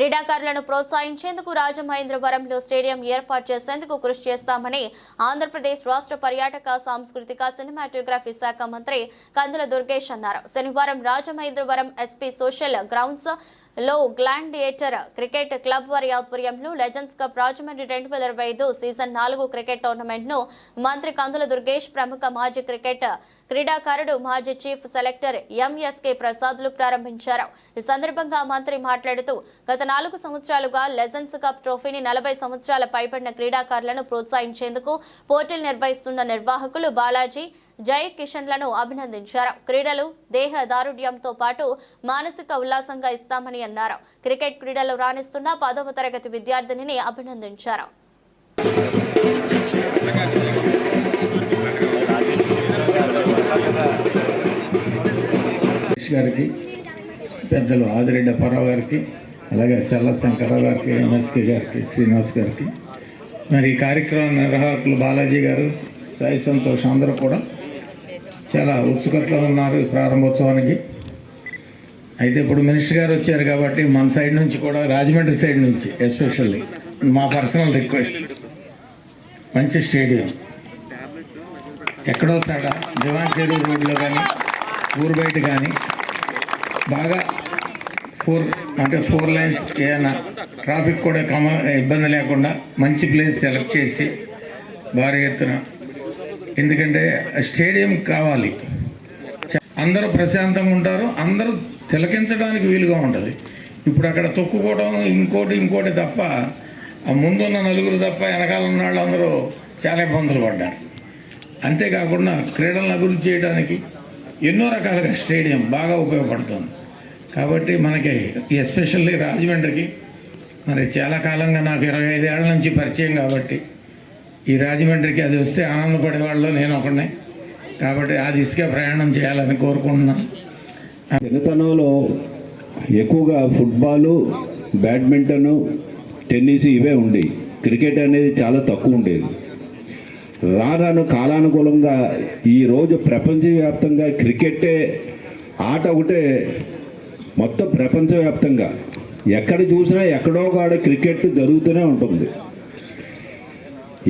క్రీడాకారులను ప్రోత్సహించేందుకు రాజమహేంద్రవరంలో స్టేడియం ఏర్పాటు చేసేందుకు కృషి చేస్తామని ఆంధ్రప్రదేశ్ రాష్ట్ర పర్యాటక సాంస్కృతిక సినిమాటోగ్రఫీ శాఖ మంత్రి కందుల దుర్గేష్ అన్నారు. శనివారం రాజమహేంద్రవరం ఎస్పీ సోషల్ గ్రౌండ్స్లో గ్లాండియేటర్ క్రికెట్ క్లబ్ వారి ఆధ్వర్యంలో లెజెండ్స్ కప్ రాజమండ్రి రెండు వేల ఇరవై ఐదు సీజన్ నాలుగు క్రికెట్ టోర్నమెంట్ను మంత్రి కందుల దుర్గేష్ ప్రముఖ మాజీ క్రికెట్ క్రీడాకారుడు మాజీ చీఫ్ సెలెక్టర్ ఎంఎస్కే ప్రసాద్లు ప్రారంభించారు. ఈ సందర్భంగా మంత్రి మాట్లాడుతూ గత నాలుగు సంవత్సరాలుగా లెజెన్స్ కప్ ట్రోఫీని నలభై సంవత్సరాల పైబడిన క్రీడాకారులను ప్రోత్సహించేందుకు పోటీలు నిర్వహిస్తున్న నిర్వాహకులు బాలాజీ జై కిషన్లను అభినందించారు. క్రీడలు దేహ దారుఢ్యంతో పాటు మానసిక ఉల్లాసంగా ఇస్తామని అన్నారు. క్రికెట్ క్రీడలు రాణిస్తున్న పదవ తరగతి విద్యార్థినిని అభినందించారు. గారికి పెద్దలు ఆదిరెడ్డి అప్పారావు గారికి అలాగే చల్ల శంకరరావు గారికి ఎంఎస్కే గారికి శ్రీనివాస్ గారికి. మరి ఈ కార్యక్రమం నిర్వాహకులు బాలాజీ గారు సాయి సంతోష్ అందరూ కూడా చాలా ఉత్సుకతలో ఉన్నారు ప్రారంభోత్సవానికి. అయితే ఇప్పుడు మినిస్టర్ గారు వచ్చారు కాబట్టి మన సైడ్ నుంచి కూడా రాజమండ్రి సైడ్ నుంచి ఎస్పెషల్లీ మా పర్సనల్ రిక్వెస్ట్. మంచి స్టేడియం. ఎక్కడో తడ దివాన్ చెరువు రోడ్లో కానీ ఊరు బయట కానీ బాగా ఫోర్ అంటే ఫోర్ లైన్స్ ఏమైనా ట్రాఫిక్ కూడా కమ ఇబ్బంది లేకుండా మంచి ప్లేస్ సెలెక్ట్ చేసి భారీ ఎత్తున. ఎందుకంటే స్టేడియం కావాలి. చ- అందరూ ప్రశాంతంగా ఉంటారు అందరూ తిలకించడానికి వీలుగా ఉంటుంది. ఇప్పుడు అక్కడ తొక్కుకోవడం ఇంకోటి ఇంకోటి తప్ప ఆ ముందున్న నలుగురు తప్ప వెనకాల ఉన్న వాళ్ళందరూ చాలా ఇబ్బందులు పడ్డారు. అంతేకాకుండా క్రీడలను అభివృద్ధి చేయడానికి ఎన్నో రకాలుగా స్టేడియం బాగా ఉపయోగపడుతుంది. కాబట్టి మనకి ఎస్పెషల్లీ రాజమండ్రికి మరి చాలా కాలంగా నాకు ఇరవై ఐదేళ్ళ నుంచి పరిచయం కాబట్టి ఈ రాజమండ్రికి అది వస్తే ఆనందపడే వాళ్ళు నేను ఒకనే కాబట్టి ఆ దిశగా ప్రయాణం చేయాలని కోరుకుంటున్నాను. చిన్నతనంలో ఎక్కువగా ఫుట్బాలు బ్యాడ్మింటను టెన్నిస్ ఇవే ఉండేవి క్రికెట్ అనేది చాలా తక్కువ ఉండేది. రాను కాలానుకూలంగా ఈరోజు ప్రపంచవ్యాప్తంగా క్రికెటే ఆట ఒకటే మొత్తం ప్రపంచవ్యాప్తంగా ఎక్కడ చూసినా ఎక్కడో కాడ క్రికెట్ జరుగుతూనే ఉంటుంది.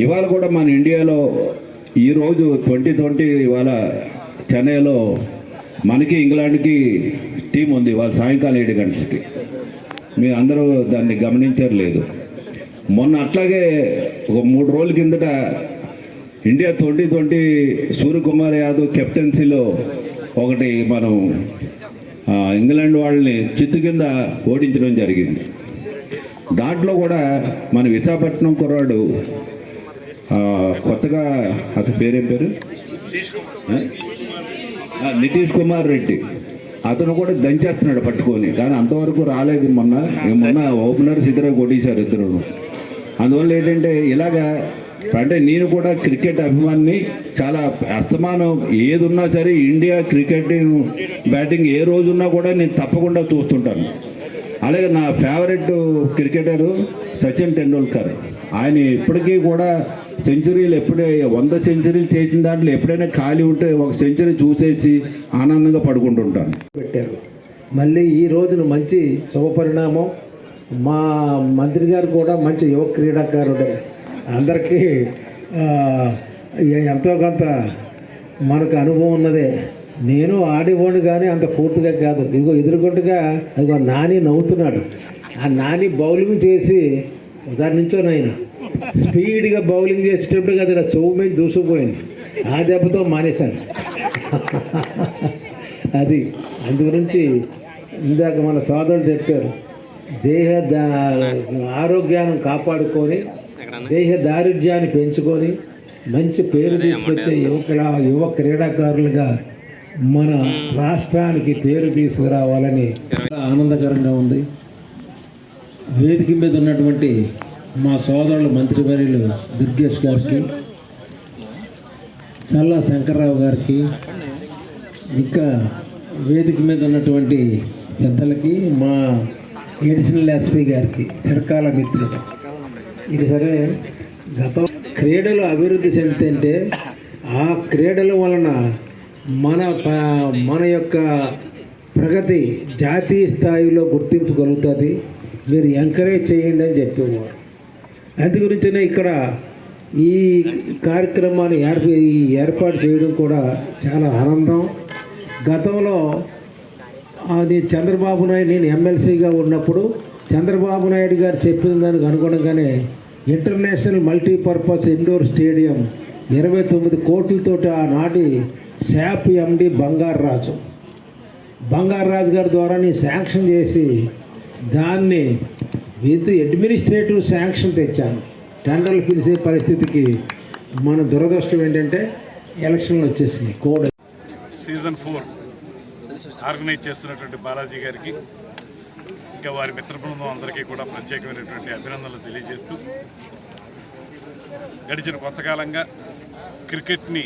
ఇవాళ కూడా మన ఇండియాలో ఈరోజు ట్వంటీ ట్వంటీ ఇవాళ చెన్నైలో మనకి ఇంగ్లాండ్కి టీం ఉంది వాళ్ళ సాయంకాలం ఏడు గంటలకి. మీ అందరూ దాన్ని గమనించారు మొన్న అట్లాగే ఒక మూడు రోజుల కిందట India twenty twenty Suryakumar Yadav కెప్టెన్సీలో ఒకటి మనం ఇంగ్లాండ్ వాళ్ళని చిత్తు కింద ఓడించడం జరిగింది. దాంట్లో కూడా మన విశాఖపట్నం కుర్రాడు కొత్తగా అతని పేరేం పేరు? నితీష్ కుమార్ రెడ్డి. అతను కూడా దంచేస్తున్నాడు పట్టుకొని. కానీ అంతవరకు రాలేదు మొన్న. మొన్న ఓపెనర్స్ ఇద్దరు కొట్టేశారు ఇద్దరు అందువల్ల ఏంటంటే ఇలాగా అంటే నేను కూడా క్రికెట్ అభిమాని చాలా అస్తమానం. ఏది ఉన్నా సరే ఇండియా క్రికెట్ బ్యాటింగ్ ఏ రోజున్నా కూడా నేను తప్పకుండా చూస్తుంటాను. అలాగే నా ఫేవరెట్ క్రికెటరు సచిన్ టెండూల్కర్. ఆయన ఇప్పటికీ కూడా సెంచరీలు ఎప్పుడే వంద సెంచరీలు చేసిన దాంట్లో ఎప్పుడైనా ఖాళీ ఉంటే ఒక సెంచరీ చూసేసి ఆనందంగా పడుకుంటుంటాను. పెట్టారు. మళ్ళీ ఈ రోజున మంచి శుభపరిణామం మా మంత్రి గారు కూడా మంచి యువ క్రీడాకారుడే. అందరికీ ఎంతో కొంత మనకు అనుభవం ఉన్నదే. నేను ఆడిపోను కానీ అంత పూర్తిగా కాదు. ఇదిగో ఎదురుగుండగా ఇదిగో నాని నవ్వుతున్నాడు. ఆ నాని బౌలింగ్ చేసి ఒకసారి నుంచో నాయన స్పీడ్గా బౌలింగ్ చేసేటప్పుడు కదా ఇలా చెవు మీద దూసుకుపోయింది. ఆ దెబ్బతో మానేశాను. అది అందు గురించి ఇందాక మన సోదరులు చెప్పారు దేహ దా- ఆరోగ్యాన్ని కాపాడుకొని దేహ దారుఢ్యాన్ని పెంచుకొని మంచి పేరు తీసుకొచ్చే యువకుల యువ క్రీడాకారులుగా మన రాష్ట్రానికి పేరు తీసుకురావాలని చాలా ఆనందకరంగా ఉంది. వేదిక మీద ఉన్నటువంటి మా సోదరులు మంత్రివర్యులు దుర్గేష్ గారికి చల్లా శంకర్రావు గారికి ఇంకా వేదిక మీద ఉన్నటువంటి పెద్దలకి మా ఎడిషనల్ ఎస్పీ గారికి చిరకాల మిత్రుడు ఇది సరే. గత క్రీడలు అభివృద్ధి చెందితే ఆ క్రీడల వలన మన మన యొక్క ప్రగతి జాతీయ స్థాయిలో గుర్తింపు కలుగుతుంది. మీరు ఎంకరేజ్ చేయండి అని చెప్పేవారు. అందు గురించినే ఇక్కడ ఈ కార్యక్రమాన్ని ఏర్ప ఈ ఏర్పాటు చేయడం కూడా చాలా ఆనందం. గతంలో నేను చంద్రబాబు నాయుడు నేను ఎమ్మెల్సీగా ఉన్నప్పుడు చంద్రబాబు నాయుడు గారు చెప్పిన దానికి అనుగుణంగానే ఇంటర్నేషనల్ మల్టీపర్పస్ ఇండోర్ స్టేడియం ఇరవై తొమ్మిది కోట్లతోటి ఆనాటి శాప్ ఎండి బంగారాజు బంగారాజు గారి ద్వారా నేను శాంక్షన్ చేసి దాన్ని విత్ అడ్మినిస్ట్రేటివ్ శాంక్షన్ తెచ్చాను. టెండర్లు పిలిచే పరిస్థితికి మన దురదృష్టం ఏంటంటే ఎలక్షన్లు వచ్చేసి కోడ్ సీజన్ ఫోర్ ఆర్గనైజ్ చేస్తున్నటువంటి బాలాజీ గారికి ఇంకా వారి మిత్ర బృందం అందరికీ కూడా ప్రత్యేకమైనటువంటి అభినందనలు తెలియజేస్తూ గడిచిన కొంతకాలంగా క్రికెట్ని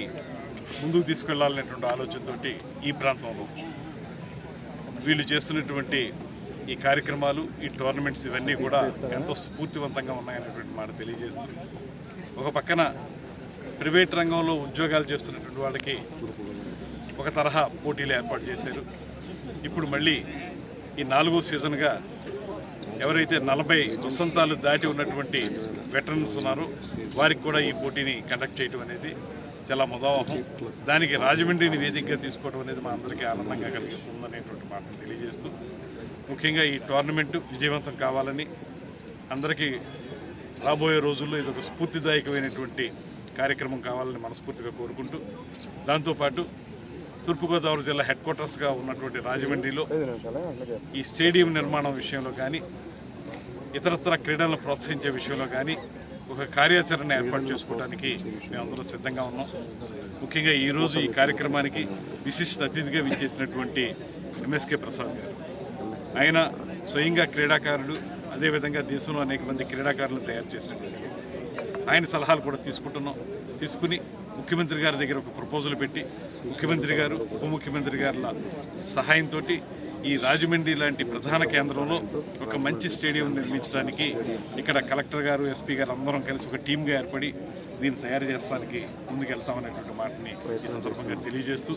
ముందుకు తీసుకెళ్ళాలనేటువంటి ఆలోచనతోటి ఈ ప్రాంతంలో వీళ్ళు చేస్తున్నటువంటి ఈ కార్యక్రమాలు ఈ టోర్నమెంట్స్ ఇవన్నీ కూడా ఎంతో స్ఫూర్తివంతంగా ఉన్నాయనేటువంటి మాట తెలియజేస్తూ ఒక పక్కన ప్రైవేట్ రంగంలో ఉద్యోగాలు చేస్తున్నటువంటి వాళ్ళకి ఒక తరహా పోటీలు ఏర్పాటు చేశారు. ఇప్పుడు మళ్ళీ ఈ నాలుగో సీజన్గా ఎవరైతే నలభై వసంతాలు దాటి ఉన్నటువంటి వెటరన్స్ ఉన్నారో వారికి కూడా ఈ పోటీని కండక్ట్ చేయడం అనేది చాలా ముదావహం దానికి రాజమండ్రిని వేదికగా తీసుకోవడం అనేది మా అందరికీ ఆనందంగా కలిగి ఉందనేటువంటి మాటను తెలియజేస్తూ ముఖ్యంగా ఈ టోర్నమెంటు విజయవంతం కావాలని అందరికీ రాబోయే రోజుల్లో ఇది ఒక స్ఫూర్తిదాయకమైనటువంటి కార్యక్రమం కావాలని మనస్ఫూర్తిగా కోరుకుంటూ దాంతోపాటు తూర్పుగోదావరి జిల్లా హెడ్ క్వార్టర్స్గా ఉన్నటువంటి రాజమండ్రిలో ఈ స్టేడియం నిర్మాణం విషయంలో కానీ ఇతరత్ర క్రీడలను ప్రోత్సహించే విషయంలో కానీ ఒక కార్యాచరణ ఏర్పాటు చేసుకోవడానికి మేమందరం సిద్ధంగా ఉన్నాం. ముఖ్యంగా ఈరోజు ఈ కార్యక్రమానికి విశిష్ట అతిథిగా విచ్చేసినటువంటి ఎంఎస్కే ప్రసాద్ గారు. ఆయన స్వయంగా క్రీడాకారుడు అదేవిధంగా దేశంలో అనేక మంది క్రీడాకారులను తయారు చేసినటువంటి. ఆయన సలహాలు కూడా తీసుకుంటున్నాం. తీసుకుని ముఖ్యమంత్రి గారి దగ్గర ఒక ప్రపోజల్ పెట్టి ముఖ్యమంత్రి గారు ఉప ముఖ్యమంత్రి గారుల సహాయంతో ఈ రాజమండ్రి లాంటి ప్రధాన కేంద్రంలో ఒక మంచి స్టేడియం నిర్మించడానికి ఇక్కడ కలెక్టర్ గారు ఎస్పీ గారు అందరం కలిసి ఒక టీమ్గా ఏర్పడి దీన్ని తయారు చేస్తానికి ముందుకెళ్తామనేటువంటి మాటని ఈ సందర్భంగా తెలియజేస్తూ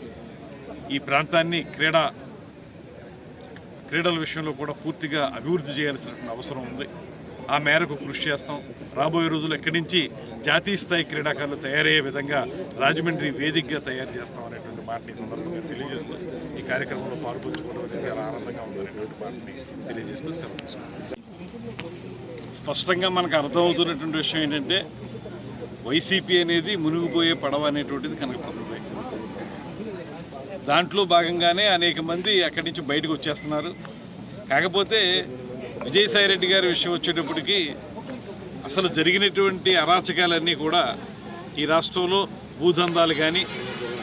ఈ ప్రాంతాన్ని క్రీడా క్రీడల విషయంలో కూడా పూర్తిగా అభివృద్ధి చేయాల్సినటువంటి అవసరం ఉంది. ఆ మేరకు కృషి చేస్తాం. రాబోయే రోజులు ఎక్కడి నుంచి జాతీయ స్థాయి క్రీడాకారులు తయారయ్యే విధంగా రాజమండ్రి వేదికగా తయారు చేస్తాం అనేటువంటి మాటని సందర్భంగా తెలియజేస్తూ ఈ కార్యక్రమంలో పాల్పంచుకోవడం చాలా ఆనందంగా ఉందనేటువంటి మాటని తెలియజేస్తూ సెలవు తీసుకుంటాం స్పష్టంగా మనకు అర్థమవుతున్నటువంటి విషయం ఏంటంటే వైసీపీ అనేది మునిగిపోయే పడవ అనేటువంటిది కనుక దాంట్లో భాగంగానే అనేక మంది అక్కడి నుంచి బయటకు వచ్చేస్తున్నారు. కాకపోతే విజయసాయి రెడ్డి గారి విషయం వచ్చేటప్పటికి అసలు జరిగినటువంటి అరాచకాలన్నీ కూడా ఈ రాష్ట్రంలో భూదందాలు కానీ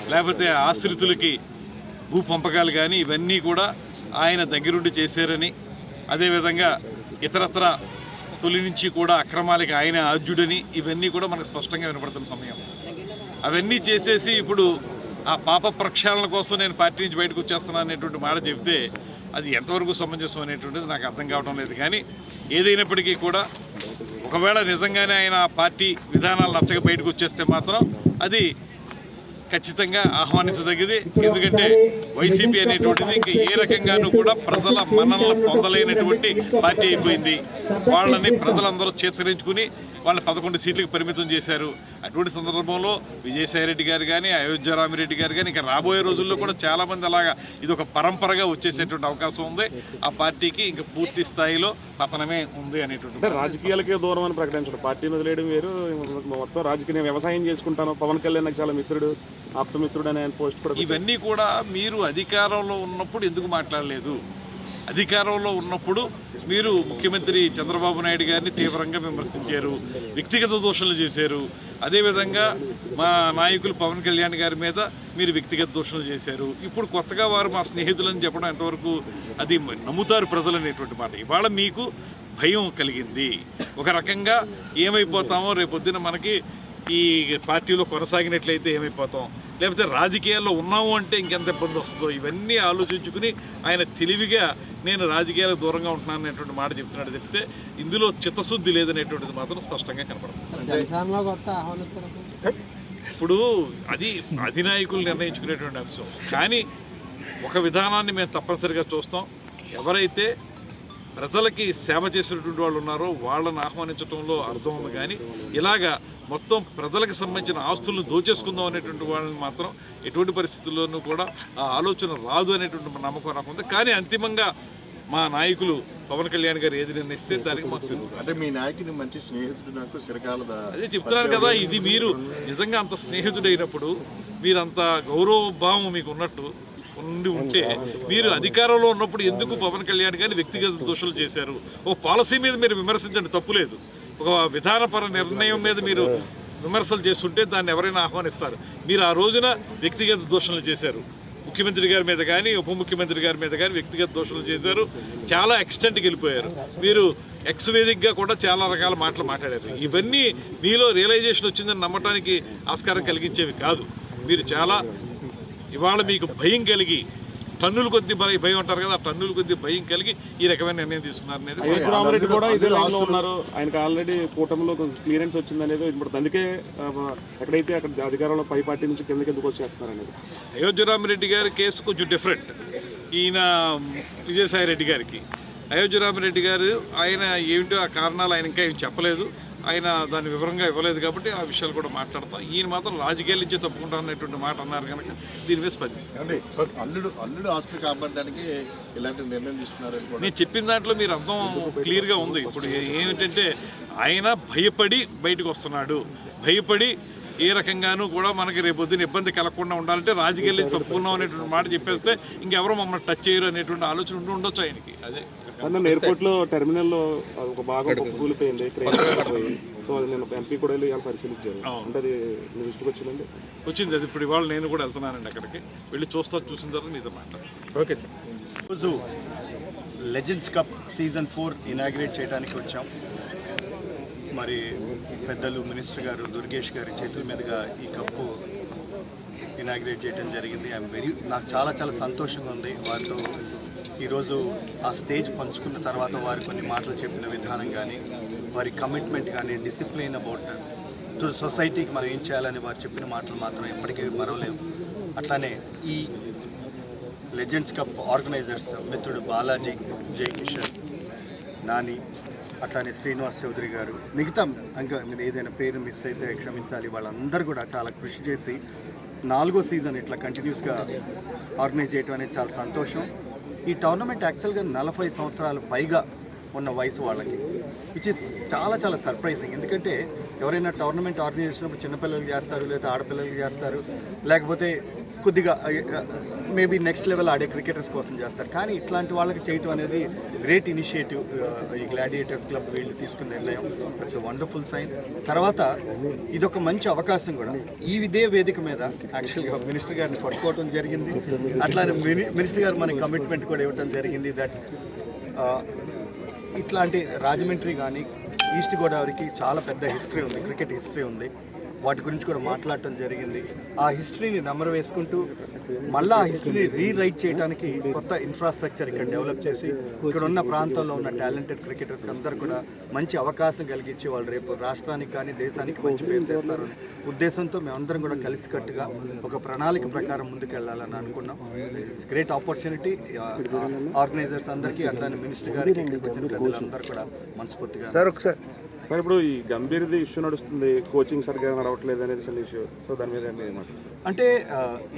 లేకపోతే ఆశ్రితులకి భూ పంపకాలు కానీ ఇవన్నీ కూడా ఆయన దగ్గరుండి చేశారని అదేవిధంగా ఇతరత్ర తొలి నుంచి కూడా అక్రమాలకి ఆయన ఆద్యుడని ఇవన్నీ కూడా మనకు స్పష్టంగా వినపడుతున్న సమయం. అవన్నీ చేసేసి ఇప్పుడు ఆ పాప ప్రక్షాళన కోసం నేను పార్టీ నుంచి బయటకు వచ్చేస్తున్నాను అనేటువంటి మాట చెబితే అది ఎంతవరకు సమంజసం అనేటువంటిది నాకు అర్థం కావడం లేదు. కానీ ఏదైనప్పటికీ కూడా ఒకవేళ నిజంగానే ఆయన ఆ పార్టీ విధానాలు నచ్చక బయటకు వచ్చేస్తే మాత్రం అది ఖచ్చితంగా ఆహ్వానించదగ్గది ఎందుకంటే వైసీపీ అనేటువంటిది ఇంకా ఏ రకంగానూ కూడా ప్రజల మన్నలను పొందలేనటువంటి పార్టీ అయిపోయింది. వాళ్ళని ప్రజలందరూ చేతరించుకుని వాళ్ళని పదకొండు సీట్లకు పరిమితం చేశారు. అటువంటి సందర్భంలో విజయసాయి రెడ్డి గారు కానీ అయోధ్యరామిరెడ్డి గారు కానీ ఇంకా రాబోయే రోజుల్లో కూడా చాలామంది అలాగా ఇది ఒక పరంపరగా వచ్చేసేటువంటి అవకాశం ఉంది. ఆ పార్టీకి ఇంకా పూర్తి స్థాయిలో పతనమే ఉంది అనేటువంటి రాజకీయాలకే దూరం అని ప్రకటించడం. పార్టీని వదిలేయడం వేరు. మొత్తం రాజకీయ వ్యవసాయం చేసుకుంటాను. పవన్ కళ్యాణ్ నాకు చాలా మిత్రుడు. ఆప్తమిత్రుడు అని ఆయన పోస్ట్ కూడా ఇవన్నీ కూడా మీరు అధికారంలో ఉన్నప్పుడు ఎందుకు మాట్లాడలేదు? అధికారంలో ఉన్నప్పుడు మీరు ముఖ్యమంత్రి చంద్రబాబు నాయుడు గారిని తీవ్రంగా విమర్శించారు వ్యక్తిగత దోషణలు చేశారు. అదేవిధంగా మా నాయకులు పవన్ కళ్యాణ్ గారి మీద మీరు వ్యక్తిగత దోషణలు చేశారు. ఇప్పుడు కొత్తగా వారు మా స్నేహితులని చెప్పడం ఎంతవరకు అది నమ్ముతారు ప్రజలు అనేటువంటి మాట. ఇవాళ మీకు భయం కలిగింది. ఒక రకంగా ఏమైపోతామో రేపొద్దున మనకి ఈ పార్టీలో కొనసాగినట్లయితే ఏమైపోతాం? లేకపోతే రాజకీయాల్లో ఉన్నాము అంటే ఇంకెంత ఇబ్బంది వస్తుందో? ఇవన్నీ ఆలోచించుకుని ఆయన తెలివిగా నేను రాజకీయాలకు దూరంగా ఉంటున్నాను అనేటువంటి మాట చెప్తున్నాడు. చెప్తే ఇందులో చిత్తశుద్ధి లేదనేటువంటిది మాత్రం స్పష్టంగా కనపడుతుంది. ఇప్పుడు అది అధినాయకులు నిర్ణయించుకునేటువంటి అంశం. కానీ ఒక విధానాన్ని మేము తప్పనిసరిగా చూస్తాం. ఎవరైతే ప్రజలకి సేవ చేసినటువంటి వాళ్ళు ఉన్నారో వాళ్ళని ఆహ్వానించడంలో అర్థం ఉంది కానీ ఇలాగా మొత్తం ప్రజలకు సంబంధించిన ఆస్తులను దోచేసుకుందాం అనేటువంటి వాళ్ళని మాత్రం ఎటువంటి పరిస్థితుల్లోనూ కూడా ఆ ఆలోచన రాదు అనేటువంటి నమ్మకం నాకు ఉంది. కానీ అంతిమంగా మా నాయకులు పవన్ కళ్యాణ్ గారు ఏది నిర్ణయిస్తే దానికి మాకు అంటే మీ నాయకుని మంచి స్నేహితుడు నాకు చిరకాల అదే చెప్తున్నాను కదా ఇది మీరు నిజంగా అంత స్నేహితుడైనప్పుడు మీరు అంత గౌరవ భావం మీకు ఉన్నట్టు ఉండి ఉంటే మీరు అధికారంలో ఉన్నప్పుడు ఎందుకు పవన్ కళ్యాణ్ గారిని వ్యక్తిగత దోషులు చేశారు? ఓ పాలసీ మీద మీరు విమర్శించండి తప్పులేదు ఒక విధానపర నిర్ణయం మీద మీరు విమర్శలు చేస్తుంటే దాన్ని ఎవరైనా ఆహ్వానిస్తారు. మీరు ఆ రోజున వ్యక్తిగత దోషణలు చేశారు. ముఖ్యమంత్రి గారి మీద కానీ ఉప ముఖ్యమంత్రి గారి మీద కానీ వ్యక్తిగత దోషణలు చేశారు. చాలా ఎక్స్టెంట్కి వెళ్ళిపోయారు. మీరు ఎక్స్ వేదికగా కూడా చాలా రకాల మాటలు మాట్లాడారు. ఇవన్నీ మీలో రియలైజేషన్ వచ్చిందని నమ్మటానికి ఆస్కారం కలిగించేవి కాదు. మీరు చాలా ఇవాళ మీకు భయం కలిగి టన్నుల కొద్ది భయ- భయం ఉంటారు కదా ఆ టన్నుల కొద్ది భయం కలిగి ఈ రకమైన నిర్ణయం తీసుకున్నారు అనేది అయోధ్య రామరెడ్డి కూడా ఇదే లైన్లో ఉన్నారు. ఆయనకు ఆల్రెడీ కూటమిలో క్లియరెన్స్ వచ్చింది అనేది ఇప్పుడు అందుకే ఎక్కడైతే అక్కడ అధికారంలో పై పార్టీ నుంచి కిందకి ఎందుకు వచ్చేస్తున్నారు అనేది. అయోధ్యరామిరెడ్డి గారి కేసు కొంచెం డిఫరెంట్ ఈయన విజయసాయి రెడ్డి గారికి. అయోధ్యరామిరెడ్డి గారు ఆయన ఏమిటో ఆ కారణాలు ఆయన ఇంకా ఏం చెప్పలేదు. ఆయన దాన్ని వివరంగా ఇవ్వలేదు కాబట్టి ఆ విషయాలు కూడా మాట్లాడతాం. ఈయన మాత్రం రాజకీయాల నుంచి తప్పుకుంటా అన్నటువంటి మాట అన్నారు కనుక దీని మీద స్పందిస్తాం. అంటే అల్లుడు అల్లుడు ఆస్తులు కాపాడడానికి ఇలాంటి నిర్ణయం తీసుకున్నారని కూడా నేను చెప్పిన దాంట్లో మీరు అర్థం క్లియర్గా ఉంది. ఇప్పుడు ఏమిటంటే ఆయన భయపడి బయటకు వస్తున్నాడు. భయపడి ఏ రకంగానూ కూడా మనకి రేపొద్దున ఇబ్బంది కలగకుండా ఉండాలంటే రాజకీయాలు తప్పుకున్నాం అనేటువంటి మాట చెప్పేస్తే ఇంకెవరో మమ్మల్ని టచ్ చేయరు అనేటువంటి ఆలోచన ఉండి ఉండొచ్చు ఆయనకి. అదే. నన్ను ఎయిర్పోర్ట్లో టెర్మినల్లో ఒక భాగం కూలిపోయింది క్రేన్ పోయి సో అది నేను ఎంపీ కూడా వెళ్ళి పరిశీలించాను. అంటే అది మీ దృష్టికి వచ్చిందండి? వచ్చింది అది. ఇప్పుడు ఇవాళ నేను కూడా వెళ్తున్నానండి అక్కడికి. వెళ్ళి చూస్తా చూసిన తర్వాత నీతో మాట్లాడతాను. Okay sir. రోజు legends cup season four inaugurate చేయడానికి వచ్చాం. మరి పెద్దలు మినిస్టర్ గారు దుర్గేష్ గారి చేతుల మీదుగా ఈ కప్పు ఇనాగ్రేట్ చేయడం జరిగింది. ఐఎమ్ వెరీ నాకు చాలా చాలా సంతోషంగా ఉంది. వారితో ఈరోజు ఆ స్టేజ్ పంచుకున్న తర్వాత వారు కొన్ని మాటలు చెప్పిన విధానం కానీ వారి కమిట్మెంట్ కానీ డిసిప్లిన్ అబౌట్ టు సొసైటీకి మనం ఏం చేయాలని వారు చెప్పిన మాటలు మాత్రం ఎప్పటికీ మరవలేము అట్లానే ఈ లెజెండ్స్ కప్ ఆర్గనైజర్స్ మిత్రుడు బాలాజీ జయకిషన్ నాని అట్లానే శ్రీనివాస్ చౌదరి గారు మిగతా ఇంకా ఏదైనా పేరు మిస్ అయితే క్షమించాలి. వాళ్ళందరూ కూడా చాలా కృషి చేసి నాలుగో సీజన్ ఇట్లా కంటిన్యూస్గా ఆర్గనైజ్ చేయడం అనేది చాలా సంతోషం. ఈ టోర్నమెంట్ యాక్చువల్గా నలభై సంవత్సరాలు పైగా ఉన్న వయసు వాళ్ళకి విచ్ ఇస్ చాలా చాలా సర్ప్రైజింగ్ ఎందుకంటే ఎవరైనా టోర్నమెంట్ ఆర్గనైజ్ చేసినప్పుడు చిన్నపిల్లలు చేస్తారు లేదా ఆడపిల్లలు చేస్తారు లేకపోతే కొద్దిగా మేబీ నెక్స్ట్ లెవెల్ ఆడే క్రికెటర్స్ కోసం చేస్తారు. కానీ ఇట్లాంటి వాళ్ళకి చేయటం అనేది గ్రేట్ ఇనిషియేటివ్. ఈ గ్లాడియేటర్స్ క్లబ్ వీళ్ళు తీసుకున్న నిర్ణయం. ఇట్స్ వండర్ఫుల్ సైన్ తర్వాత ఇదొక మంచి అవకాశం కూడా. ఈ ఇదే వేదిక మీద యాక్చువల్గా మినిస్టర్ గారిని పట్టుకోవడం జరిగింది. అట్లానే మిని- మినిస్టర్ గారు మనకి కమిట్మెంట్ కూడా ఇవ్వడం జరిగింది దట్ uh, ఇట్లాంటి రాజమండ్రి కానీ ఈస్ట్ గోదావరికి చాలా పెద్ద హిస్టరీ ఉంది క్రికెట్ హిస్టరీ ఉంది. వాటి గురించి కూడా మాట్లాడటం జరిగింది. ఆ హిస్టరీని నెమరు వేసుకుంటూ మళ్ళీ ఆ హిస్టరీని రీరైట్ చేయడానికి కొత్త ఇన్ఫ్రాస్ట్రక్చర్ ఇక్కడ డెవలప్ చేసి ఇక్కడ ఉన్న ప్రాంతంలో ఉన్న టాలెంటెడ్ క్రికెటర్స్ అందరూ కూడా మంచి అవకాశం కలిగించి వాళ్ళు రేపు రాష్ట్రానికి కానీ దేశానికి మంచి పేరు చేస్తారని ఉద్దేశంతో మేమందరం కూడా కలిసికట్టుగా ఒక ప్రణాళిక ప్రకారం ముందుకెళ్ళాలని అనుకున్నాం. ఇట్స్ గ్రేట్ ఆపర్చునిటీ ఆర్గనైజర్స్ అందరికీ అట్లానే మినిస్టర్ గారికి వచ్చిన ప్రజలందరూ కూడా మనస్ఫూర్తిగా సార్ ఒకసారి సార్ ఇప్పుడు ఈ గంభీర్ది ఇష్యూ నడుస్తుంది కోచింగ్ సరిగ్గా నడవట్లేదు అనేది చిన్న ఇష్యూ. సో దాని మీద అంటే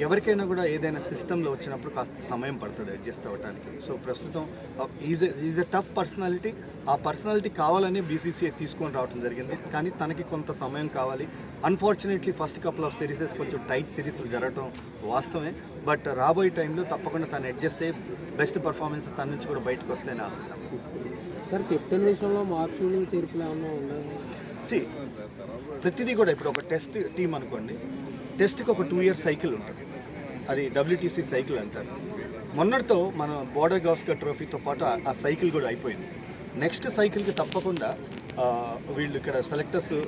ఎవరికైనా కూడా ఏదైనా సిస్టంలో వచ్చినప్పుడు కాస్త సమయం పడుతుంది అడ్జస్ట్ అవ్వడానికి సో ప్రస్తుతం is is a tough personality ఆ పర్సనాలిటీ కావాలని బీసీసీఐ తీసుకొని రావడం జరిగింది. కానీ తనకి కొంత సమయం కావాలి. Unfortunately first couple of series కొంచెం టైట్ సిరీస్లు జరగడం వాస్తవమే. బట్ రాబోయే టైంలో తప్పకుండా తను అడ్జస్ట్ అయ్యి బెస్ట్ పర్ఫార్మెన్స్ తన నుంచి కూడా బయటకు వస్తాయని ఆశ. సార్ కెప్టెన్ విషయంలో మార్పులు చేర్పులు ఏమన్నా ఉన్నాయి? సి ప్రతిదీ కూడా ఇప్పుడు ఒక టెస్ట్ టీం అనుకోండి. టెస్ట్కి ఒక టూ ఇయర్స్ సైకిల్ ఉంటుంది. అది డబ్ల్యూటీసీ సైకిల్ అంటారు. మొన్నటితో మన బోర్డర్ గౌస్కర్ ట్రోఫీతో పాటు ఆ- సైకిల్ కూడా అయిపోయింది. నెక్స్ట్ సైకిల్కి తప్పకుండా వీళ్ళు ఇక్కడ సెలెక్టర్స్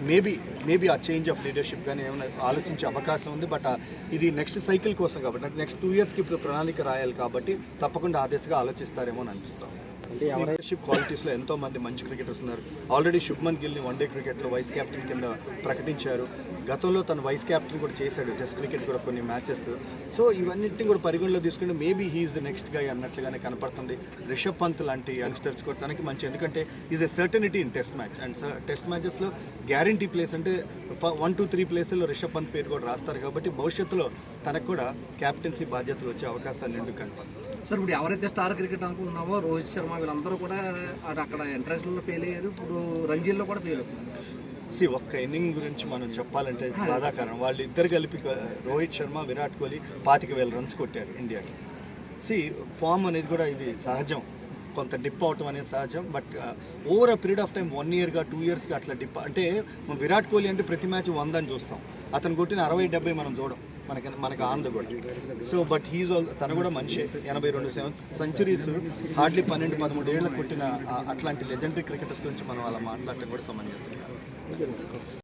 మేబీ మేబీ ఆ చేంజ్ ఆఫ్ లీడర్షిప్ కానీ ఏమైనా ఆలోచించే అవకాశం ఉంది. బట్ ఇది నెక్స్ట్ సైకిల్ కోసం కాబట్టి నెక్స్ట్ టూ ఇయర్స్కి ఇప్పుడు ప్రణాళిక రాయాలి కాబట్టి తప్పకుండా ఆ దిశగా ఆలోచిస్తారేమో అని అనిపిస్తాం లీడర్షిప్ క్వాలిటీస్లో ఎంతో మంది మంచి క్రికెటర్స్ ఉన్నారు. ఆల్రెడీ శుభ్మన్ గిల్ని వన్డే క్రికెట్లో వైస్ కెప్టెన్ కింద ప్రకటించారు. గతంలో తను వైస్ కెప్టెన్ కూడా చేశాడు. టెస్ట్ క్రికెట్ కూడా కొన్ని మ్యాచెస్ సో ఇవన్నిటిని కూడా పరిగణలో తీసుకుంటే మేబీ హీఈస్ ద నెక్స్ట్గా అన్నట్లుగానే కనపడుతుంది. రిషబ్ పంత్ లాంటి యంగ్స్టర్స్ కూడా తనకి మంచి. ఎందుకంటే is a certainty in test match and test మ్యాచెస్లో guarantee place అంటే వన్ టూ త్రీ ప్లేస్లో రిషబ్ పంత్ పేరు కూడా రాస్తారు. కాబట్టి భవిష్యత్తులో తనకు కూడా క్యాప్టెన్సీ బాధ్యతలు వచ్చే అవకాశాలు నిండు కనపడుతుంది సార్ ఇప్పుడు ఎవరైతే స్టార్ క్రికెట్ అనుకుంటున్నామో రోహిత్ శర్మ వీళ్ళందరూ కూడా అక్కడ ఇంటర్నేషనల్లో ఫెయిల్ అయ్యారు. ఇప్పుడు రంజీల్లో కూడా ఫెయిల్ అవుతున్నారు. సి ఒక్క ఇన్నింగ్ గురించి మనం చెప్పాలంటే బాధాకరం. వాళ్ళు ఇద్దరు కలిపి రోహిత్ శర్మ విరాట్ కోహ్లీ పాతిక వేల రన్స్ కొట్టారు ఇండియాకి. సి ఫామ్ అనేది కూడా ఇది సహజం. కొంత డిప్ అవటం అనేది సహజం. But over a period of time one ఇయర్గా two ఇయర్స్గా అట్లా డిప్ అంటే మనం విరాట్ కోహ్లీ అంటే ప్రతి మ్యాచ్ వంద అని చూస్తాం. అతను కొట్టిన అరవై డెబ్బై మనం చూడం. మనకి మనకి ఆనంద కూడా. సో బట్ హీజ్ ఆల్ తను కూడా మనిషే ఎనభై రెండు సెవెన్ సెంచరీస్ హార్డ్లీ పన్నెండు పదమూడు ఏళ్ళు కొట్టిన అట్లాంటి లెజెండరీ క్రికెటర్స్ గురించి మనం అలా మాట్లాడటం కూడా సమంజసం